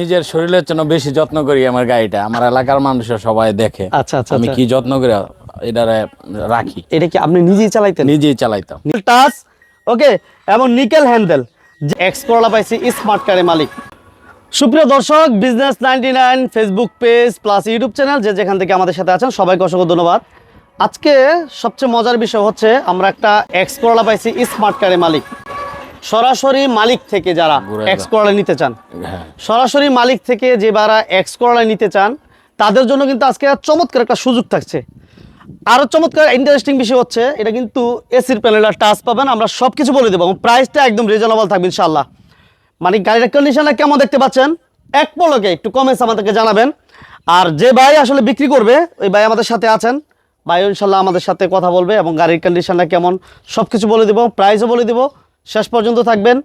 নিজের শরীরের জন্য বেশি যত্ন করি আমার গাড়িটা। আমার এলাকার মানুষের সবাই দেখে। আচ্ছা আচ্ছা আমি আচ্ছা। কি যত্ন করে এটারে রাখি? এটা কি আপনি নিজেই চালাইতেন? নিজেই চালাইতাম। টাচ ওকে এবং নিকেল হ্যান্ডেল এক্স করলা পাইছি স্মার্ট কারের মালিক। সুপ্রিয় দর্শক business ninety nine Facebook page plus YouTube channel যে যেখান থেকে আমাদের সাথে আছেন সবাইকে অসংখ্য ধন্যবাদ। আজকে সবচেয়ে মজার বিষয় হচ্ছে আমরা একটা এক্স করলা পাইছি স্মার্ট কারের মালিক। সরাসরি মালিক থেকে যারা এক্স করলা নিতে চান। হ্যাঁ। সরাসরি মালিক থেকে যে বারা এক্স করলা নিতে চান তাদের জন্য কিন্তু আজকে চমৎকার একটা সুযোগ থাকছে। আরও চমৎকার ইন্টারেস্টিং বিষয় হচ্ছে এটা কিন্তু এসির প্যানেলটা টাচ পাবেন আমরা সব কিছু বলে দেবো। এবং প্রাইসটা একদম রিজনেবল থাকবে ইনশাল্লাহ মানে গাড়ির কন্ডিশনটা কেমন দেখতে পাচ্ছেন? এক পলকে একটু কমেন্টস আমাদেরকে জানাবেন। আর যে ভাই আসলে বিক্রি করবে ওই ভাই আমাদের সাথে আছেন। ভাই ইনশাল্লাহ আমাদের সাথে কথা বলবে এবং গাড়ির কন্ডিশনটা কেমন সব কিছু বলে দেবো প্রাইসও বলে দেবো। শেষ পর্যন্ত থাকবেন।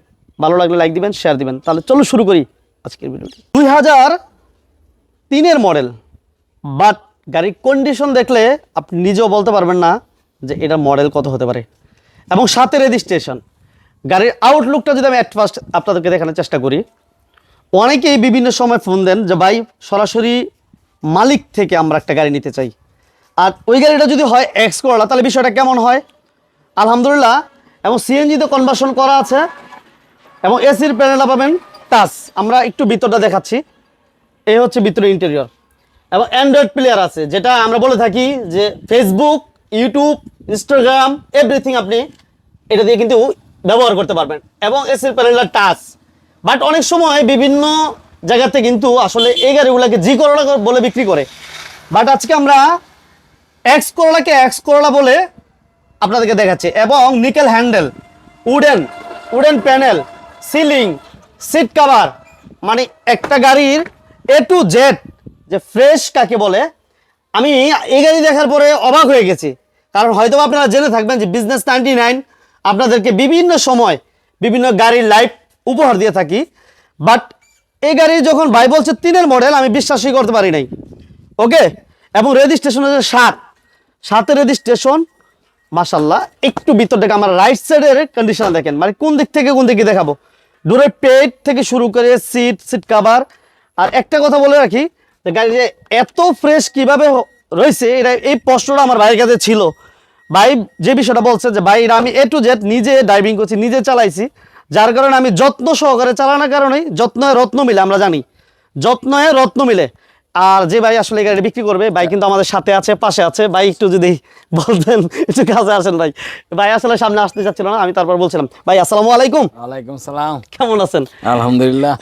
ভালো লাগলে লাইক দিবেন শেয়ার দিবেন। তাহলে চলো শুরু করি আজকের ভিডিওটি দুই হাজার তিনের মডেল বাট গাড়ির কন্ডিশন দেখলে আপনি নিজেও বলতে পারবেন না যে এটা মডেল কত হতে পারে। এবং সাথে রেজিস্ট্রেশন গাড়ির আউটলুকটা যদি আমি অ্যাট ফার্স্ট আপনাদেরকে দেখানোর চেষ্টা করি, অনেকেই বিভিন্ন সময় ফোন দেন যে, ভাই, সরাসরি মালিক থেকে আমরা একটা গাড়ি নিতে চাই। আর ওই গাড়িটা যদি হয় এক্স করলা তাহলে বিষয়টা কেমন হয়? আলহামদুলিল্লাহ এবং সিএনজিতে কনভার্সন করা আছে। এবং এসির প্যানেলটা পাবেন টাচ আমরা একটু ভিতরটা দেখাচ্ছি। এই হচ্ছে ভিতরে ইন্টেরিয়র এবং অ্যান্ড্রয়েড প্লেয়ার আছে, যেটা আমরা বলে থাকি যে ফেসবুক ইউটিউব ইনস্টাগ্রাম এভরিথিং আপনি এটা দিয়ে কিন্তু ব্যবহার করতে পারবেন। এবং এসির প্যানেলটা টাচ বাট অনেক সময় বিভিন্ন জায়গাতে কিন্তু আসলে এই গাড়িগুলোকে জি করোলা বলে বিক্রি করে। বাট আজকে আমরা এক্স করোলাকে এক্স করোলা বলে আপনাদেরকে দেখাচ্ছি। এবং nickel handle, wooden wooden panel, ceiling, seat cover মানে একটা গাড়ির এ টু জেড যে ফ্রেশ কাকে বলে, আমি এই গাড়ি দেখার পরে অবাক হয়ে গেছি। কারণ হয়তো আপনারা জেনে থাকবেন যে বিজনেস নাইনটি নাইন আপনাদেরকে বিভিন্ন সময় বিভিন্ন গাড়ির লাইফ উপহার দিয়ে থাকি। বাট এই গাড়ি যখন ভাই বলছে তিনের মডেল আমি বিশ্বাসই করতে পারি নাই। ওকে এবং রেজিস্ট্রেশন হচ্ছে সাত। সাতের রেজিস্ট্রেশন মাশাল্লাহ একটু ভিতর থেকে আমার রাইট সাইডের কন্ডিশন দেখেন। মানে কোন দিক থেকে, কোন দিকে দেখাবো? দূরে পেট থেকে শুরু করে সিট সিট কাভার আর একটা কথা বলে রাখি গাড়ি এত ফ্রেশ কীভাবে রয়েছে, এটা এই প্রশ্নটা আমার ভাইয়ের কাছে ছিল। ভাই যে বিষয়টা বলছে যে, ভাই আমি এ টু জেড নিজে ড্রাইভিং করছি, নিজে চালাইছি। যার কারণে আমি যত্ন সহকারে চালানোর কারণেই যত্নয় রত্ন মিলে, আমরা জানি। যত্নয়ে রত্ন মিলে। আর যে ভাই আসলে গাড়ি বিক্রি করবে ভাই কিন্তু আমাদের সাথে আছে পাশে আছে ভাই একটু যদি বলতেন একটু কাছে আসেন ভাই। ভাই আসলে সামনে আসতে চাচ্ছিল না আমি তারপর বলছিলাম ভাই আসসালামু আলাইকুম। ওয়ালাইকুম সালাম। কেমন আছেন? আলহামদুলিল্লাহ।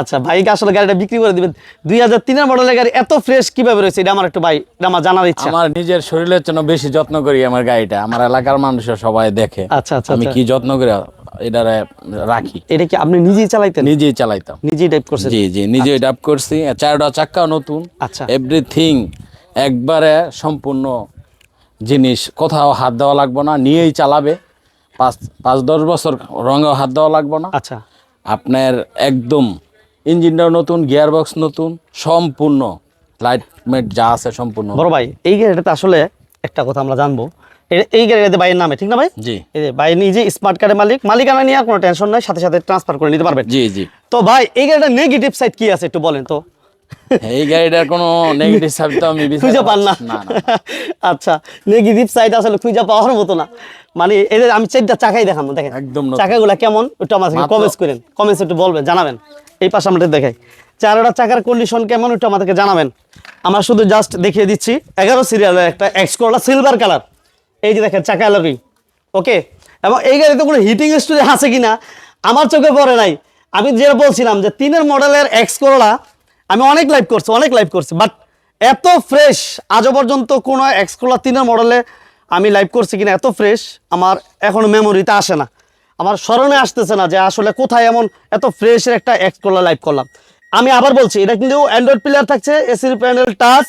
আচ্ছা ভাইকে আসলে গাড়িটা বিক্রি করে দিবেন। দুই হাজার তিনের মডেলের গাড়ি এত ফ্রেশ কীভাবে রয়েছে এটা আমার একটু ভাই এটা আমার জানার ইচ্ছা। আমার নিজের শরীরের জন্য বেশি যত্ন করি আমার গাড়িটা আমার এলাকার মানুষের সবাই দেখে। আচ্ছা আচ্ছা আমি আচ্ছা। কি যত্ন করে এটারে রাখি। এটা কি আপনি নিজেই চালাইতেন? নিজেই চালাইতাম। নিজেই টাইপ করছেন? জি জি নিজে ডাব করছি। চারটা চাক্কা নতুন। আচ্ছা। এভরিথিং একবারে সম্পূর্ণ জিনিস কোথাও হাত দেওয়া লাগবে না নিয়েই চালাবে। পাঁচ পাঁচ দশ বছর রঙেও হাত দেওয়া লাগবে না। আচ্ছা। আপনার একদম ইঞ্জিনটাও নতুন গিয়ার বক্স নতুন সম্পূর্ণ। লাইট মেট যা আছে সম্পূর্ণ। বড় ভাই এই গাড়িটাতে আসলে একটা কথা আমরা জানব। এই গাড়িটাতে ভাইয়ের নামে ঠিক না ভাই? জি। ভাই নিজে স্মার্ট কার্ডের মালিক মালিকানা নিয়ে আর কোনো টেনশন নাই সাথে সাথে ট্রান্সফার করে নিতে পারবেন। জি জি। তো ভাই এই গাড়িটার নেগেটিভ সাইড কি আছে একটু বলেন তো? এই গাড়িটার কোনো নেগেটিভ সাইড তো আমি খুঁজে পান না। আচ্ছা নেগেটিভ সাইড আসলে খুঁজে পাওয়ার মতো না। মানে এদের আমি চারটা চাকাই দেখাবো দেখেন। একদম। চাকাগুলা কেমন? একটু আমাকে কমেন্টস করেন। কমেন্টস একটু বলবেন জানাবেন। এই পাশে আমাদের দেখাই। চারটা চাকার কন্ডিশন কেমন একটু আমাদেরকে জানাবেন। আমরা শুধু জাস্ট দেখিয়ে দিচ্ছি এগারো সিরিয়ালের একটা এক্স করলা সিলভার কালার এই যে দেখেন, চাকা এলাকি ওকে এবং এই গাড়িতে কোনো হিটিং স্টোরি আছে কিনা, আমার চোখে পড়ে নাই। আমি যেটা বলছিলাম যে তিনের মডেলের এক্স করলা আমি অনেক লাইভ করছি, অনেক লাইভ করছি। বাট এত ফ্রেশ আজও পর্যন্ত কোনো এক্স করলা তিনের মডেলে আমি লাইভ করছি কিনা, এত ফ্রেশ আমার এখনও মেমোরিতে আসে না। আমার স্মরণে আসতেছে না যে আসলে কোথায় এমন এত ফ্রেশের একটা এক্স করলা লাইভ করলাম। আমি আবার বলছি, এটা কিন্তু অ্যান্ড্রয়েড প্লেয়ার থাকছে এসির প্যানেল টাচ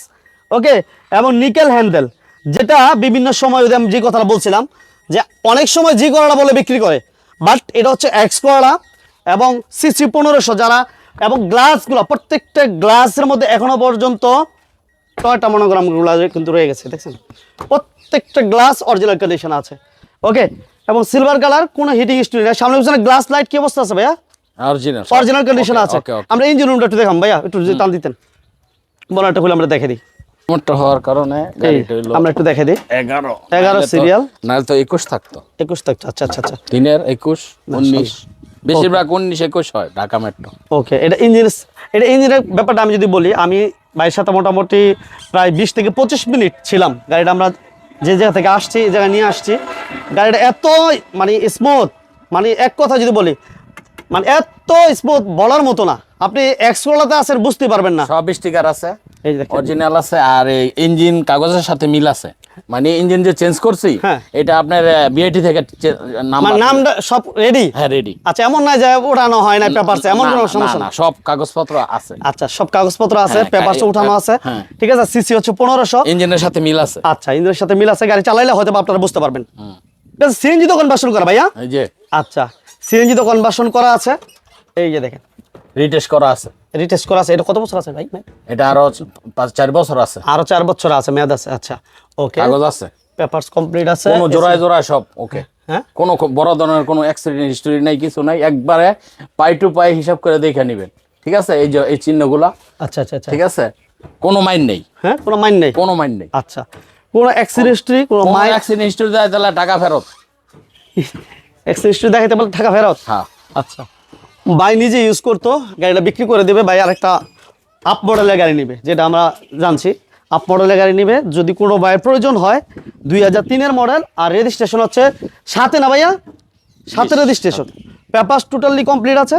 ওকে এবং নিকেল হ্যান্ডেল যেটা বিভিন্ন সময় যদি আমি যে কথাটা বলছিলাম যে অনেক সময় জি করলা বলে বিক্রি করে বাট এটা হচ্ছে এক্স করলা এবং সিসি পনেরোশো যারা এবং গ্লাসগুলো প্রত্যেকটা গ্লাসের মধ্যে এখনও পর্যন্ত টয়টা মনোগ্রামগুলো কিন্তু রয়ে গেছে দেখছেন? প্রত্যেকটা গ্লাস অরিজিনাল কন্ডিশন আছে ওকে এবং সিলভার কালার কোনো হিটিং নেই। সামনে পিছনে গ্লাস লাইট কি অবস্থা আছে ভাইয়া? অরিজিনাল অরিজিনাল কন্ডিশন আছে। আমরা ইঞ্জিন রুমটা একটু দেখাম ভাইয়া একটু টান দিতেন। বনারটা খুলে আমরা দেখে দিই। মোটর হওয়ার কারণে আমরা একটু দেখে দিই। এগারো। 11 নাহলে তো- নাহলে তো একুশ থাকতো। একুশ থাকছে আচ্ছা আচ্ছা আচ্ছা। তিনের একুশ উনিশ। বেশিরভাগ উনিশ একুশ হয় ঢাকা মেট্রো ওকে এটা ইঞ্জিন এটা ইঞ্জিনের ব্যাপারটা আমি যদি বলি আমি ভাইয়ের সাথে মোটামুটি প্রায় বিশ থেকে পঁচিশ মিনিট ছিলাম। গাড়িটা আমরা যে জায়গা থেকে আসছি এই জায়গায় নিয়ে আসছি। গাড়িটা এত মানে স্মুথ মানে এক কথা যদি বলি মানে এত স্মুথ বলার মতো না। আপনি এক্সকোলাতে আছেন বুঝতে পারবেন না। সব স্টিকার আছে এই দেখেন। অরিজিনাল আছে আর এই ইঞ্জিন কাগজের সাথে মিল আছে। মানে ইঞ্জিন যে চেঞ্জ করছি হ্যাঁ। এটা আপনার বিআইটি থেকে চে- নাম সব রেডি হ্যাঁ রেডি আচ্ছা এমন না যে ওঠানো হয় না পেপারসে এমন কোনো সমস্যা না সব কাগজপত্র আছে। আচ্ছা সব কাগজপত্র আছে হ্যাঁ, পেপারস গাড়ি- উঠানো আছে। হ্যাঁ। ঠিক আছে সিসি হচ্ছে পনেরোশো। ইঞ্জিনের সাথে মিল আছে। আচ্ছা ইন্দ্রের সাথে মিল আছে গাড়ি চালাইলে হয়তো আপনারা বুঝতে পারবেন। সিএনজি তো কনভার্সন করা ভাইয়া? এই যে। আচ্ছা সিএনজি তো কনভার্সন করা আছে। এই যে দেখেন। রিটেস্ট করা আছে। রিটেস্ট করা আছে। এটা কত বছর আছে ভাই? এটা আরও পাঁচ চার বছর আছে। আরও চার বছর আছে মেয়াদ আছে। আচ্ছা ওকে কাগজ আছে। পেপারস কমপ্লিট আছে। কোনো জোড়ায় জোড়ায় সব ওকে হ্যাঁ? কোনো বড় ধরনের কোনো অ্যাক্সিডেন্ট হিস্টোরি নাই কিছু নাই একবারে পাই টু পাই হিসাব করে দেখে নেবেন। ঠিক আছে? এই যে এই চিহ্নগুলা। আচ্ছা আচ্ছা আচ্ছা। ঠিক আছে? কোনো মাইন নেই। হ্যাঁ? কোনো মাইন নেই? কোনো মাইন নেই। আচ্ছা। কোনো অ্যাক্সিডেন্ট হিস্ট্রি কোনো মাইন অ্যাক্সিডেন্ট হিস্টোরি দেয় তাহলে টাকা ফেরত। অ্যাক্সিডেন্ট হিস্ট্রি দেখাইতে পারলে টাকা ফেরত? হ্যাঁ। আচ্ছা। ভাই নিজে ইউজ করতো গাড়িটা বিক্রি করে দেবে ভাই আরেকটা আপ মডেলের গাড়ি নেবে যেটা আমরা জানছি। আপ মডেলের গাড়ি নেবে যদি কোনো ভাইয়ের প্রয়োজন হয় দুই হাজার তিনের মডেল আর রেজিস্ট্রেশন হচ্ছে সাথে না ভাইয়া? সাথে রেজিস্ট্রেশন পেপার্স টোটালি কমপ্লিট আছে।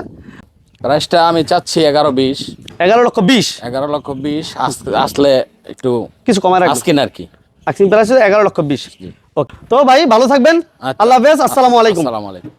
প্রাইসটা আমি চাচ্ছি এগারো বিশ। এগারো লক্ষ বিশ। এগারো লক্ষ বিশ আস- আসলে একটু কিছু কমায় আজকিন আর কি। আক্সিং প্রাইস এগারো লক্ষ বিশ। ওকে তো ভাই ভালো থাকবেন। আচ্ছা। আল্লাহ হাফেজ আসসালামু আলাইকুম। আসসালামু আলাইকুম।